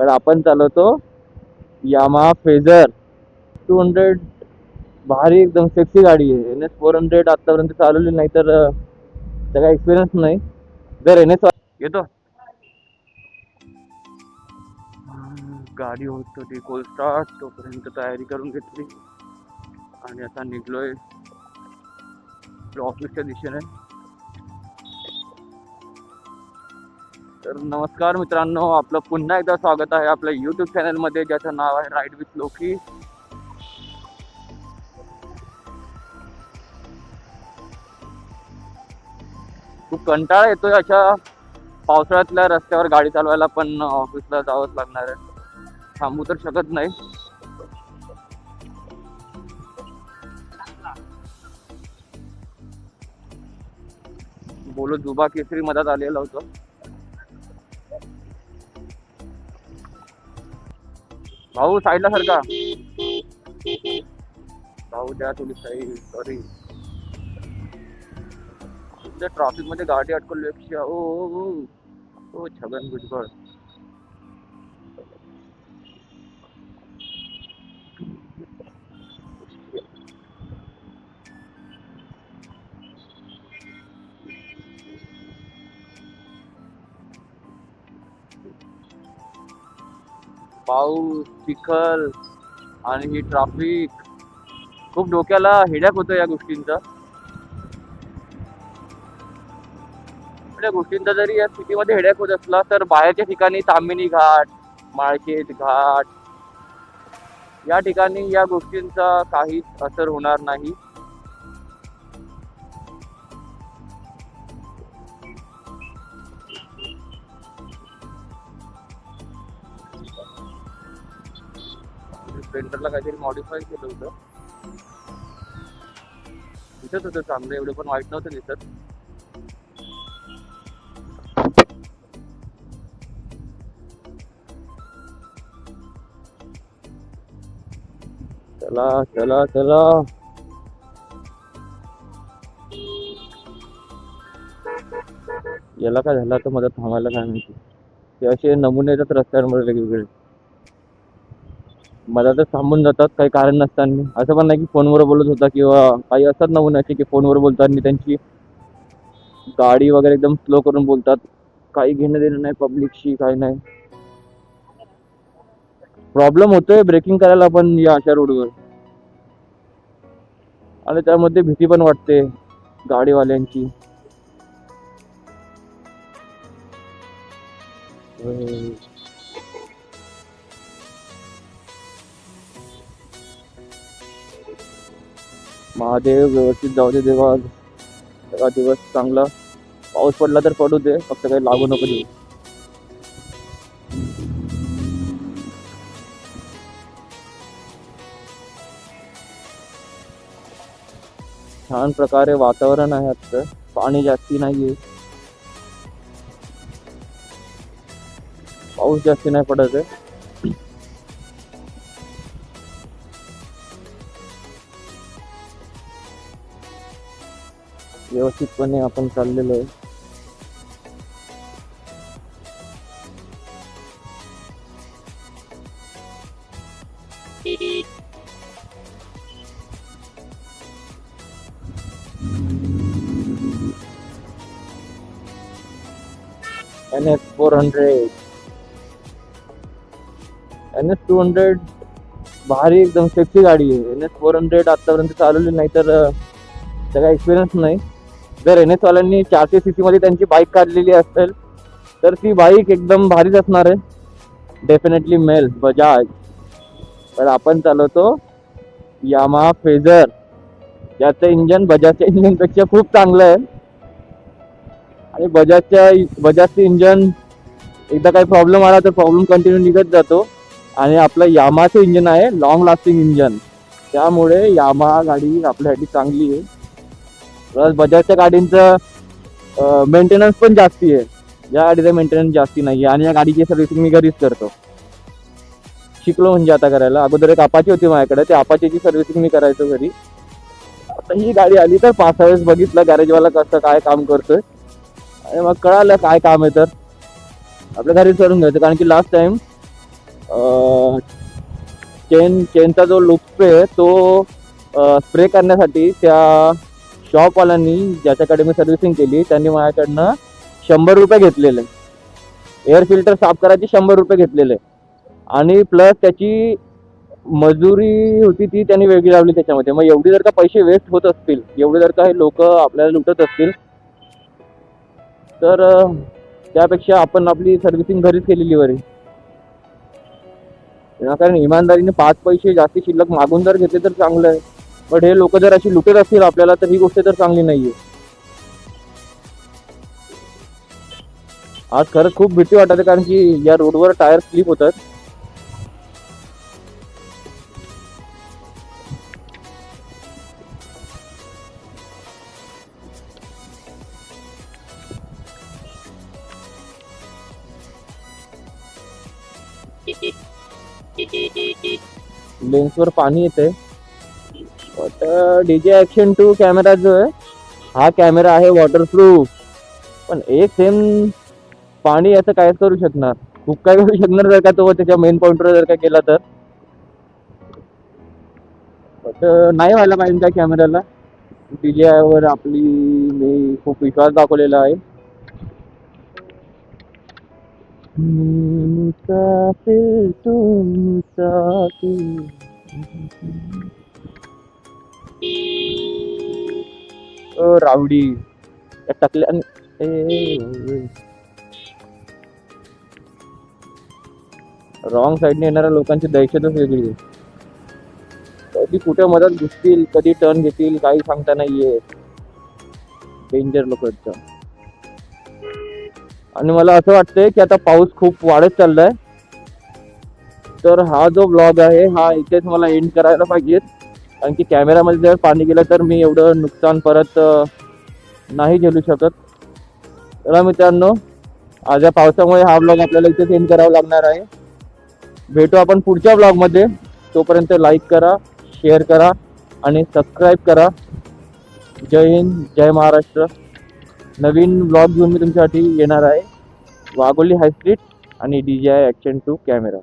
पण आपण चालवतो यामा फेजर. टू हंड्रेड भारी एकदम सेक्सी गाडी आहे. एन एस फोर हंड्रेड आतापर्यंत चालवली नाही तर त्याचा एक्सपिरियन्स नाही. जर एन एस येतो. गाडी होत होती कोल स्टार्ट तोपर्यंत तयारी करून घेतली. आणि आता निघलोय. ऑफिसच्या दिशेने. तर नमस्कार मित्रांनो आपलं पुन्हा एकदा स्वागत आहे आपल्या युट्यूब चॅनलमध्ये ज्याचं नाव आहे राईड विथ लोकी खूप कंटाळा येतोय अशा पावसाळ्यातल्या रस्त्यावर गाडी चालवायला पण ऑफिसला जावंच लागणार आहे. थांबू तर शकत नाही. बोलो जुबा केसरी मधात आलेला होतं. भाऊ साईडला सारखा भाऊ द्या थोडी साईड सॉरी ट्रॉफिकमध्ये गाडी अडकवली ओ ओ ओ. ओ छगन भुजबळ. पाऊस चिखल आणि ही खूप डोक्याला हेड्याक होतं या गोष्टींचा. या गोष्टींचा जरी या सिटीमध्ये हेड्याक होत असला तर बाहेरच्या ठिकाणी तामिनी घाट माळशेत घाट या ठिकाणी या गोष्टींचा काहीच असर होणार नाही. स्प्लेंडरला काहीतरी मॉडिफाय केलं होतं. दिसत होतं चांगलं एवढं पण वाईट नव्हतं दिसत. चला चला चला. याला काय झालं तर मदत थांबायला काय माहिती. ते असे नमुने येतात रस्त्यांवर वेगवेगळे. मला तर थांबून जातात काही कारण नसताना. असं पण नाही की फोनवर बोलत होता किंवा काही असतात नमुने असे की फोनवर बोलताना त्यांची गाडी वगैरे एकदम स्लो करून बोलतात. काही घेणं देणं नाही पब्लिकशी काही नाही. प्रॉब्लेम होतोय ब्रेकिंग करायला पण या अशा रोडवर आणि त्यामध्ये भीती पण वाटते गाडीवाल्यांची. अं, महादेव व्यवस्थित जाऊ दे देवा. सगळा दिवस चांगला. पाऊस पडला तर पडू दे फक्त काही लागू नको देऊ. छान प्रकारे वातावरण आहे आजचं. पाणी जास्ती नाहीये. पाऊस जास्ती नाही पडत आहे. व्यवस्थितपणे आपण चाललेलो आहे. N S four hundred N S two hundred भारी एकदम सेफ्टी गाडी आहे. एन एस फोर हंड्रेड आतापर्यंत चालवली नाही तर सगळा त्याचा एक्सपिरियन्स नाही. जर एन एस वाल्यांनी चारशे सी मध्ये त्यांची बाईक काढलेली असेल तर ती बाईक एकदम भारीच असणार आहे. डेफिनेटली मेल बजाज तर आपण चालवतो यामा फेजर याचं इंजन बजाजच्या इंजिनपेक्षा खूप चांगलं आहे. आणि बजाजच्या बजाजचं इंजन एकदा काही प्रॉब्लेम आला तर प्रॉब्लेम कंटिन्यू निघत जातो. आणि आपलं यामाचं इंजन आहे लॉंग लास्टिंग इंजन त्यामुळे यामा गाडी आपल्यासाठी चांगली आहे. प्लस बजाजच्या गाडींचं मेंटेनन्स पण जास्ती आहे. या गाडीचं मेंटेनन्स जास्ती नाही आहे आणि या गाडीची सर्व्हिसिंग मी घरीच करतो. शिकलो म्हणजे आता करायला. अगोदर एक अपाची होती माझ्याकडे. त्या अपाचीची सर्व्हिसिंग मी करायचो घरी. आता ही गाडी आली तर पाच सहा वेळेस बघितलं गॅरेजवाला कसं काय काम करतोय. आणि मग कळालं काय काम आहे तर. आपल्या घरीच करून घ्यायचं. कारण की लास्ट टाइम चेन चेनचा जो लूप स्प्रे आहे तो स्प्रे करण्यासाठी त्या शॉपवाल्यांनी ज्याच्याकडे मी सर्व्हिसिंग केली त्यांनी माझ्याकडनं शंभर रुपये घेतलेले. एअर फिल्टर साफ करायचे शंभर रुपये घेतलेले. आणि प्लस त्याची मजुरी होती ती त्यांनी वेगळी लावली त्याच्यामध्ये. मग एवढी जर का पैसे वेस्ट होत असतील एवढे जर का हे लोक आपल्याला लुटत असतील तर त्यापेक्षा आपण आपली सर्व्हिसिंग घरीच केलेली बरी. कारण इमानदारीने पाच पैसे जास्ती शिल्लक मागून जर घेतले तर चांगलं आहे. बट हे लोक जर अशी लुटत असतील आपल्याला तर ही गोष्ट तर चांगली नाहीये. आज खरंच खूप भीती वाटते कारण की या रोडवर टायर स्लिप होतात. लेन्सवर पाणी येते डीजे ऍक्शन टू कॅमेरा जो आहे हा कॅमेरा आहे वॉटरप्रूफ पण एक सेम पाणी याचं कायच करू शकणार. खूप काय करू शकणार जर का तो त्याच्या मेन पॉईंटवर जर का केला तर. Uh, नाही व्हायला पाहिजे त्या कॅमेऱ्याला डीजे वर आपली मी खूप विश्वास दाखवलेला आहे. मुसाफिर तू मुसाफिर ओ रावडी. या टाकल्या रॉंग साईडने येणाऱ्या लोकांची दहशतच वेगळी आहे. कधी कुठे मदत घुसतील कधी टर्न घेतील काही सांगता नाहीये. डेंजर लोक आणि मला असं वाटतंय की आता पाऊस खूप वाढत चाललाय. तर हा जो ब्लॉग आहे हा इथेच मला एंड करायला पाहिजे. कारण की कॅमेरामध्ये जर पाणी गेलं तर मी एवढं नुकसान परत नाही झेलू शकत. चला मित्रांनो आज या पावसामुळे हा ब्लॉग आपल्याला इथे सेंड करावा लागणार आहे. भेटू आपण पुढच्या ब्लॉगमध्ये तोपर्यंत लाईक करा शेअर करा आणि सबस्क्राईब करा. जय हिंद जय महाराष्ट्र. नवीन ब्लॉग घेऊन मी तुमच्यासाठी येणार आहे. वाघोली हाय स्ट्रीट आणि D J I action two camera